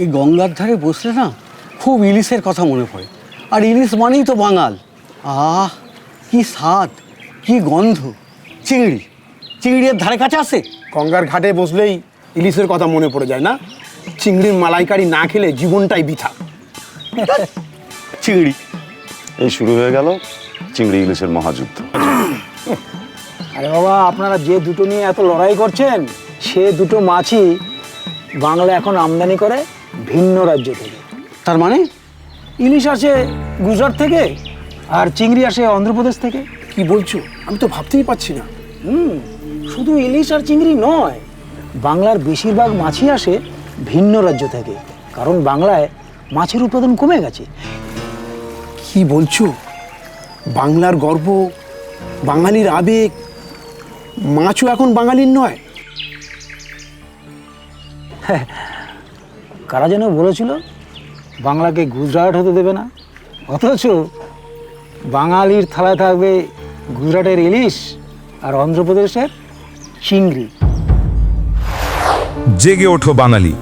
এই গঙ্গার ধারে বসলে না খুব ইলিশের কথা মনে পড়ে। আর ইলিশ মানেই তো বাঙাল। আহ কি স্বাদ কি গন্ধ। চিংড়ি চিংড়ির ধারে কাছে আসে গঙ্গার ঘাটে বসলেই ইলিশের কথা মনে পড়ে যায় না? চিংড়ির মালাইকারি না খেলে জীবনটাই বৃথা। চিংড়ি। এই শুরু হয়ে গেল চিংড়ি ইলিশের মহাযুদ্ধ। আরে বাবা আপনারা যে দুটো নিয়ে এত লড়াই করছেন সে দুটো মাছই বাংলা এখন আমদানি করে ভিন্ন রাজ্য থেকে। তার মানে? ইলিশ আসে গুজরাট থেকে আর চিংড়ি আসে অন্ধ্রপ্রদেশ থেকে। কি বলছো? আমি তো ভাবতেই পারছি না। হুম শুধু ইলিশ আর চিংড়ি নয় বাংলার বেশিরভাগ মাছই আসে ভিন্ন রাজ্য থেকে কারণ বাংলায় মাছের উৎপাদন কমে গেছে। কি বলছো? বাংলার গর্ব বাঙালির আবেগ মাছও এখন বাঙালির নয়। কারা যেন বলেছিল, বাংলাকে গুজরাট হতে দেবে না? অথচ বাঙালির থালায় থাকবে গুজরাটের ইলিশ আর অন্ধ্রপ্রদেশের চিংড়ি। জেগে ওঠো বাঙালি।